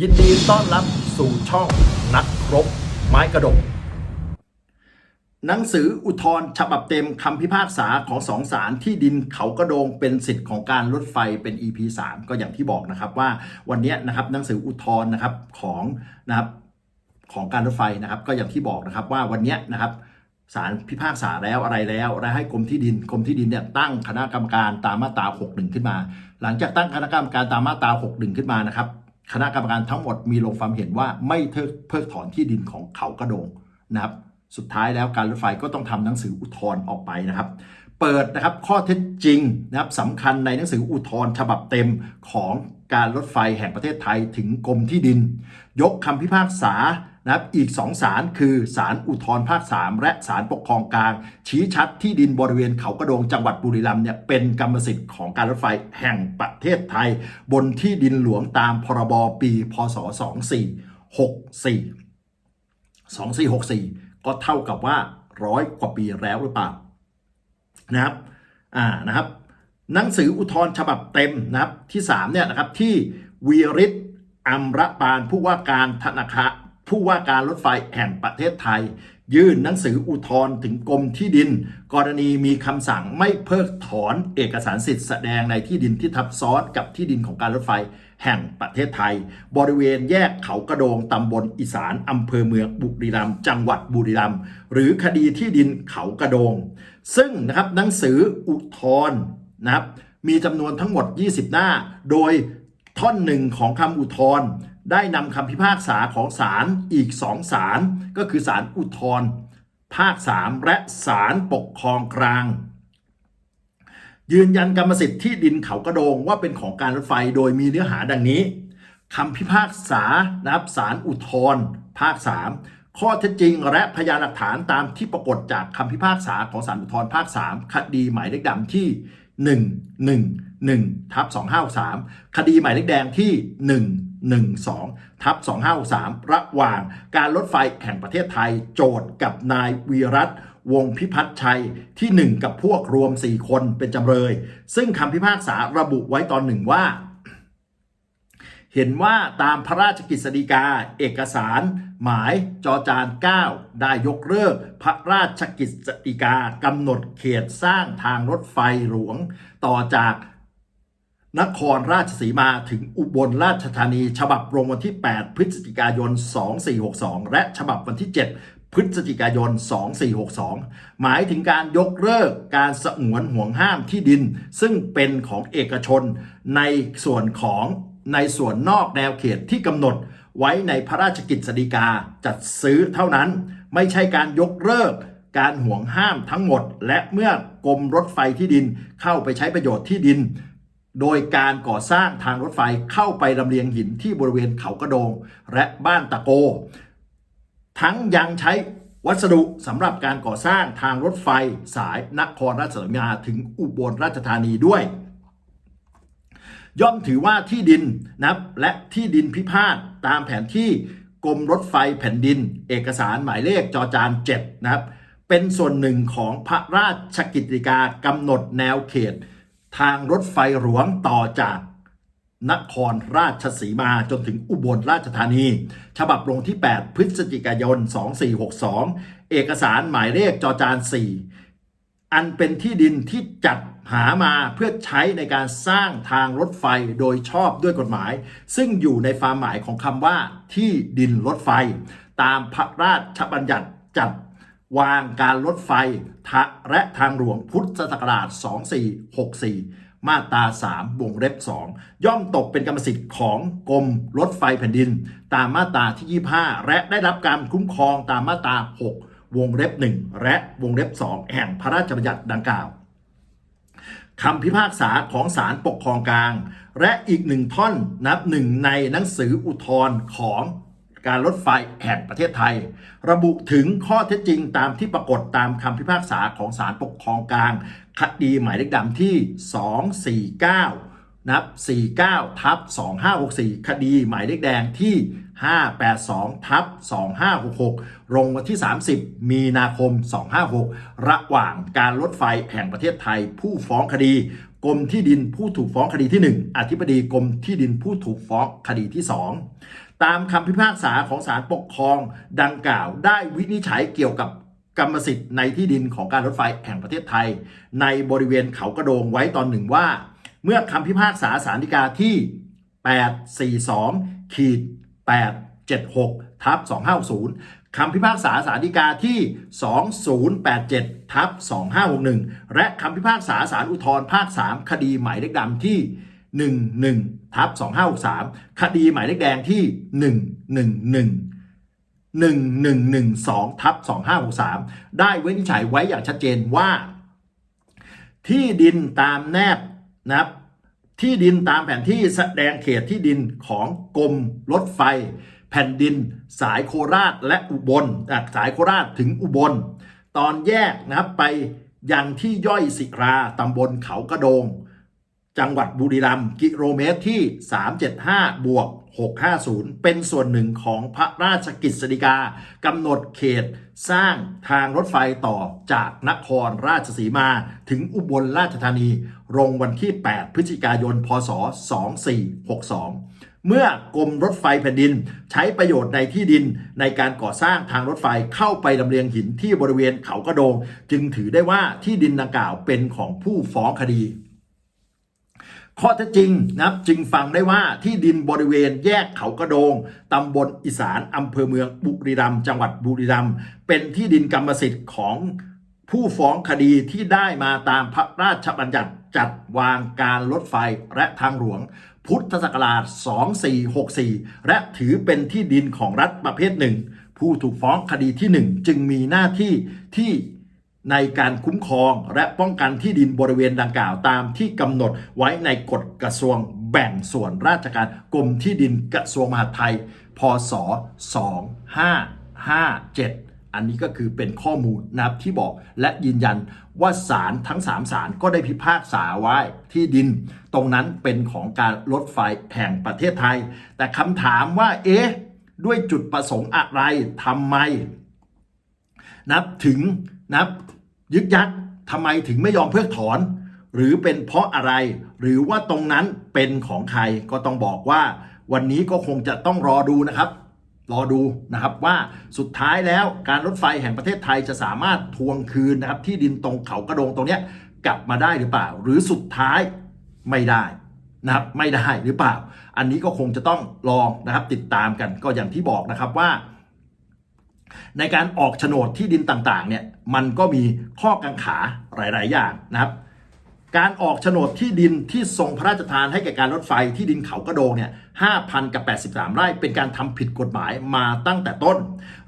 ยินดีต้อนรับสู่ช่องนักรบไม้กระดก หนังสืออุทธรณ์ฉบับเต็มคำพิพากษาของสองศาลที่ดินเขากระโดงเป็นสิทธิ์ของการรถไฟเป็น EP 3ก็อย่างที่บอกนะครับว่าวันนี้นะครับหนังสืออุทธรณ์นะครับของนะครับของการรถไฟนะครับ ก็อย่างที่บอกนะครับว่าวันนี้นะครับศาลพิพากษาแล้วอะไรแล้วและให้กรมที่ดินกรมที่ดินเนี่ยตั้งคณะกรรมการตามมาตรา 61 ขึ้นมา หลังจากตั้งคณะกรรมการตามมาตรา 61 ขึ้นมานะครับ คณะกรรมการทั้งหมดมีลงความเห็นว่าไม่เพิกถอนที่ดินของเขากระโดงนะครับสุดท้ายแล้วการรถไฟก็ต้องทำหนังสืออุทธรณ์ออกไปนะครับ เปิดนะครับข้อเท็จจริงนะครับสำคัญในหนังสืออุทธรณ์ฉบับเต็มของการรถไฟแห่งประเทศไทยถึงกรมที่ดิน ยกคำพิพากษา นะครับอีกสองศาลคือศาลอุทธรภาค 3 และศาลปกครองกลาง ชี้ชัดที่ดินบริเวณเขากระโดงจังหวัดบุรีรัมย์เนี่ยเป็นกรรมสิทธิ์ของการรถไฟแห่งประเทศไทย บนที่ดินหลวงตามพรบปี พศ 2464 2464 ก็เท่ากับว่าร้อยกว่าปีแล้วหรือเปล่านะครับอ่านะครับ หนังสืออุทธรณ์ฉบับเต็มนะครับที่3เนี่ยนะครับที่วีริศอัมระปานผู้ว่าการธนาคาร ผู้ว่าการรถไฟแห่งประเทศไทย ยื่นหนังสืออุทธรณ์ถึงกรมที่ดิน กรณีมีคำสั่งไม่เพิกถอนเอกสารสิทธิ์แสดงในที่ดินที่ทับซ้อนกับที่ดินของการรถไฟแห่งประเทศไทย บริเวณแยกเขากระโดงตำบลอีสานอำเภอเมืองบุรีรัมย์จังหวัดบุรีรัมย์หรือคดีที่ดินเขากระโดง ซึ่งนะครับหนังสืออุทธรณ์นะครับมีจำนวนทั้งหมด 20 หน้า โดยท่อนหนึ่งของคำอุทธรณ์ ได้นำคำพิพากษาของศาลอีกสองศาลก็คือศาลอุทธรณ์ภาค 3 และศาลปกครองกลาง ยืนยันกรรมสิทธิ์ที่ดินเขากระโดงว่าเป็นของการรถไฟโดยมีเนื้อหาดังนี้คำพิพากษานะครับศาลอุทธรณ์ภาค 3ข้อเท็จจริงและพยานหลักฐานตามที่ปรากฏจากคำพิพากษาของศาลอุทธรณ์ภาค 3 คดีหมายเลขดำที่ 111ทับ2563 คดีหมายเลขแดงที่ 12ทับ2563 ระหว่างการรถไฟแห่งประเทศไทย โจทย์กับนายวีรัตวงพิพัฒน์ชัยที่ 1 กับพวกรวม 4 คนเป็นจำเลย ซึ่งคำพิพากษาระบุไว้ตอนหนึ่งว่า เห็นว่าตามพระราชกฤษฎีกาเอกสาร หมายจอจาน 9 ได้ยกเลิกพระราชกฤษฎีกากำหนดเขตสร้างทางรถไฟหลวง ต่อจาก นครราชสีมาถึงอุบลราชธานี ฉบับลงวันที่ 8 พฤศจิกายน 2462 และฉบับวันที่ 7 พฤศจิกายน 2462 หมายถึงการยกเลิกการสงวนห่วงห้ามที่ดิน ซึ่งเป็นของเอกชนในส่วนของในส่วนนอกแนวเขตที่กำหนดไว้ในพระราชกิจสฎีกาจัดซื้อเท่านั้น ไม่ใช่การยกเลิกการห่วงห้ามทั้งหมด และเมื่อกรมรถไฟที่ดินเข้าไปใช้ประโยชน์ที่ดิน โดยการก่อสร้างทางรถไฟเข้าไปลำเลียงหินที่บริเวณเขากระโดง และบ้านตะโก ทั้งยังใช้วัสดุสำหรับการก่อสร้างทางรถไฟสายนครราชสีมาถึงอุบลราชธานีด้วย ย่อมถือว่าที่ดินนะครับและที่ดินพิพาทตามแผนที่กรมรถไฟแผ่นดิน เอกสารหมายเลขจอจาน7นะครับเป็นส่วนหนึ่งของพระราชกิจกากำหนดแนวเขต ทางรถไฟหลวงต่อจากนครราชสีมาจนถึงอุบลราชธานี ฉบับลงที่ 8 พฤศจิกายน 2462 เอกสารหมายเลขจอจาน 4 อันเป็นที่ดินที่จัดหามาเพื่อใช้ในการสร้างทางรถไฟโดยชอบด้วยกฎหมาย ซึ่งอยู่ในความหมายของคำว่าที่ดินรถไฟ ตามพระราชบัญญัติจัด วางการรถไฟทะและทางหลวงพุทธศักราช 2464 มาตรา 3 วงเล็บ 2 ย่อมตกเป็นกรรมสิทธิ์ของกรมรถไฟแผ่นดิน ตามมาตราที่ 25 และได้รับการคุ้มครองตามมาตรา 6 วงเล็บ 1 และวงเล็บ 2 แห่งพระราชบัญญัติดังกล่าวคำพิพากษาของศาลปกครองกลาง และอีกหนึ่งท่อนนับหนึ่งในหนังสืออุทธรณ์ของ การรถไฟแห่งประเทศไทย ระบุถึงข้อเท็จจริงตามที่ปรากฏตามคำพิพากษาของศาลปกครองกลาง คดีหมายเลขดำที่ 249นับ49ทับ2564 คดีหมายเลขแดงที่ 582ทับ2566 ลงวันที่ 30 มีนาคม 256 ระหว่างการรถไฟแห่งประเทศไทย ผู้ฟ้องคดีกรมที่ดินผู้ถูกฟ้องคดีที่ 1 อธิบดีกรมที่ดินผู้ถูกฟ้องคดีที่ 2 ตามคำพิพากษาของศาลปกครองดังกล่าวได้วินิจฉัยเกี่ยวกับกรรมสิทธิ์ในที่ดินของการรถไฟแห่งประเทศไทย ในบริเวณเขากระโดงไว้ตอนหนึ่งว่า เมื่อคำพิพากษาศาลฎีกาที่ 842ขีด 876ทับ2560คำพิพากษาศาลฎีกาที่ 2087ทับ2561 และคำพิพากษาศาลอุทธรภาค 3 คดีหมายเลขดำที่ 11ทับ2563 คดีหมายเลขแดงที่ 111 1112ทับ2563 ได้วินิจฉัยไว้อย่างชัดเจนว่า ที่ดินตามแนบนะครับ ที่ดินตามแผนที่แสดงเขตที่ดินของกรมรถไฟ แผ่นดิน สายโคราชและอุบลจากสายโคราชถึงอุบล ตอนแยกนะครับไปยังที่ย่อยศิราตำบลเขากระโดง จังหวัดบุรีรัมย์กิโลเมตรที่ 375 บวก 650 เป็นส่วนหนึ่งของพระราชกิจสฎีกากำหนดเขตสร้างทางรถไฟต่อจากนครราชสีมาถึงอุบลราชธานี ลงวันที่ 8 พฤศจิกายน พศ 2462 เมื่อกรมรถไฟแผ่นดินใช้ประโยชน์ในที่ดินในการก่อสร้างทางรถไฟเข้าไปลำเลียงหินที่บริเวณเขากระโดง จึงถือได้ว่าที่ดินดังกล่าวเป็นของผู้ฟ้องคดีข้อเท็จจริงนะครับจึงฟังได้ว่าที่ดินบริเวณแยกเขากระโดง ตำบลอีสานอำเภอเมืองบุรีรัมย์จังหวัดบุรีรัมย์เป็นที่ดินกรรมสิทธิ์ของ ผู้ฟ้องคดีที่ได้มาตามพระราชบัญญัติจัดวางการรถไฟและทางหลวง พุทธศักราช 2464 และถือเป็นที่ดินของรัฐประเภทหนึ่ง ผู้ถูกฟ้องคดีที่หนึ่งจึงมีหน้าที่ที่ในการคุ้มครองและป้องกันที่ดินบริเวณดังกล่าวตามที่กำหนดไว้ในกฎกระทรวงแบ่งส่วนราชการกรมที่ดินกระทรวงมหาดไทย พศ 2557 อันนี้ก็คือเป็นข้อมูลนะครับที่บอกและยืนยันว่าศาลทั้ง 3ศาลก็ได้พิพากษาไว้ที่ดิน ตรงนั้นเป็นของการรถไฟแห่งประเทศไทย แต่คำถามว่าเอ๊ะด้วยจุดประสงค์อะไรทำไม นับถึงนับยึกยักทำไมถึงไม่ยอมเพิกถอน หรือเป็นเพราะอะไร หรือว่าตรงนั้นเป็นของใครก็ต้องบอกว่า วันนี้ก็คงจะต้องรอดูนะครับ รอดูนะครับว่าสุดท้ายแล้วการรถไฟแห่งประเทศไทยจะสามารถทวงคืนนะครับที่ดินตรงเขากระโดงตรงนี้กลับมาได้หรือเปล่า หรือสุดท้ายไม่ได้นะครับไม่ได้หรือเปล่า อันนี้ก็คงจะต้องลองนะครับติดตามกันก็อย่างที่บอกนะครับว่า ในการออกโฉนดที่ดินต่างๆเนี่ยมันก็มีข้อกังขาหลาย ๆ อย่างนะครับ การออกโฉนดที่ดินที่ทรงพระราชทานให้แก่การรถไฟที่ดินเขากระโดงเนี่ย5,000กับ83 ไร่เป็นการทำผิดกฎหมายมาตั้งแต่ต้น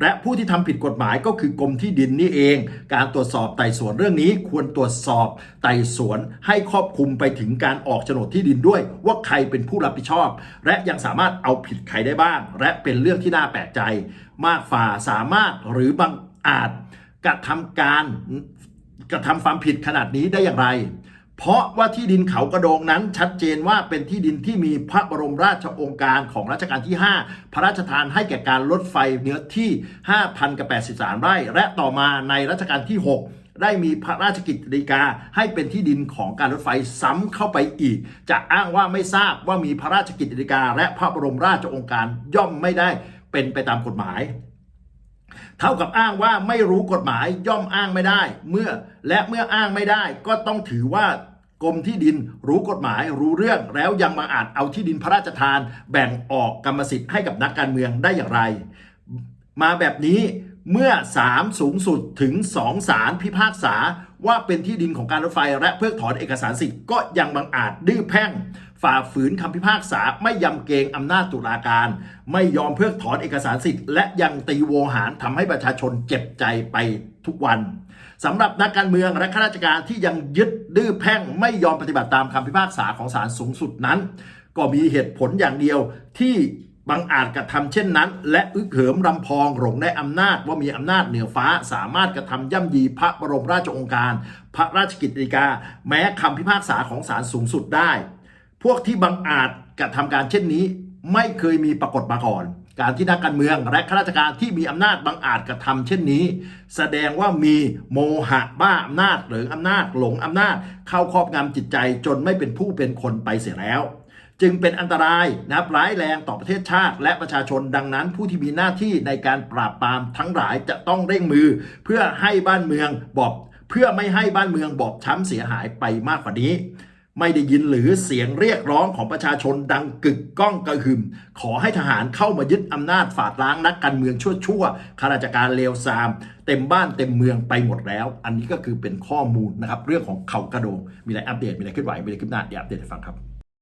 และผู้ที่ทำผิดกฎหมายก็คือกรมที่ดินนี่เอง การตรวจสอบไต่สวนเรื่องนี้ควรตรวจสอบไต่สวนให้ครอบคลุมไปถึงการออกโฉนดที่ดินด้วย ว่าใครเป็นผู้รับผิดชอบ และยังสามารถเอาผิดใครได้บ้าง และเป็นเรื่องที่น่าแปลกใจ มากฝ่าสามารถหรือบังอาจกระทำการกระทำความผิดขนาดนี้ได้อย่างไร เพราะว่าที่ดินเขากระโดงนั้นชัดเจนว่าเป็นที่ดินที่มีพระบรมราชโองการของรัชกาลที่ 5 พระราชทานให้แก่การรถไฟเนื้อที่ 5,000กับ83 ไร่ และต่อมาในรัชกาลที่ 6ได้มีพระราชกิจฎีกาให้เป็นที่ดินของการรถไฟซ้ำเข้าไปอีก จะอ้างว่าไม่ทราบว่ามีพระราชกิจฎีกา และพระบรมราชโองการย่อมไม่ได้เป็นไปตามกฎหมาย เท่ากับอ้างว่าไม่รู้กฎหมายย่อมอ้างไม่ได้ เมื่อและเมื่ออ้างไม่ได้ก็ต้องถือว่า กรมที่ดินรู้กฎหมายรู้เรื่องแล้วยังมาอาจเอาที่ดินพระราชทาน แบ่งออกกรรมสิทธิ์ให้กับนักการเมืองได้อย่างไร มาแบบนี้เมื่อศาลสูงสุดถึงสองศาลพิพากษาว่าเป็นที่ดินของการรถไฟและเพิกถอนเอกสารสิทธิ์ก็ยังบังอาจดื้อแพ่ง ฝ่าฝืนคำพิพากษาไม่ยำเกรงอำนาจตุลาการ ไม่ยอมเพิกถอนเอกสารสิทธิ์ และยังตีโวหารทำให้ประชาชนเจ็บใจไปทุกวัน สำหรับนักการเมืองและข้าราชการที่ยังยึดดื้อแพ่งไม่ยอมปฏิบัติตามคำพิพากษาของศาลสูงสุดนั้น ก็มีเหตุผลอย่างเดียวที่บังอาจกระทำเช่นนั้น และอึกเหิมรำพองหลงในอำนาจว่ามีอำนาจเหนือฟ้าสามารถกระทำย่ำยีพระบรมราชองค์การ พระราชกิจฎีกา แม้คำพิพากษาของศาลสูงสุดได้ พวกที่บังอาจกระทำการเช่นนี้ ไม่เคยมีปรากฏมาก่อน การที่นักการเมืองและข้าราชการที่มีอำนาจบังอาจกระทำเช่นนี้ แสดงว่ามีโมหะบ้าอำนาจหรืออำนาจหลงอำนาจ เข้าครอบงำจิตใจจนไม่เป็นผู้เป็นคนไปเสียแล้ว จึงเป็นอันตรายนะครับร้ายแรงต่อประเทศชาติ และประชาชนดังนั้น ผู้ที่มีหน้าที่ในการปราบปรามทั้งหลายจะต้องเร่งมือ เพื่อให้บ้านเมืองบอบ เพื่อไม่ให้บ้านเมืองบอบช้ำเสียหายไปมากกว่านี้ ไม่ได้ยินหรือเสียงเรียกร้องของประชาชนดังกึกก้องกระหึ่ม ขอให้ทหารเข้ามายึดอำนาจฝาดล้างนักการเมืองชั่วๆข้าราชการเลวทราม เต็มบ้านเต็มเมืองไปหมดแล้ว อันนี้ก็คือเป็นข้อมูลนะครับ เรื่องของเขากระโดง มีอะไรอัปเดตมีอะไรเคลื่อนไหวมีอะไรขึ้นหน้าเดี๋ยวอัปเดตให้ฟังครับ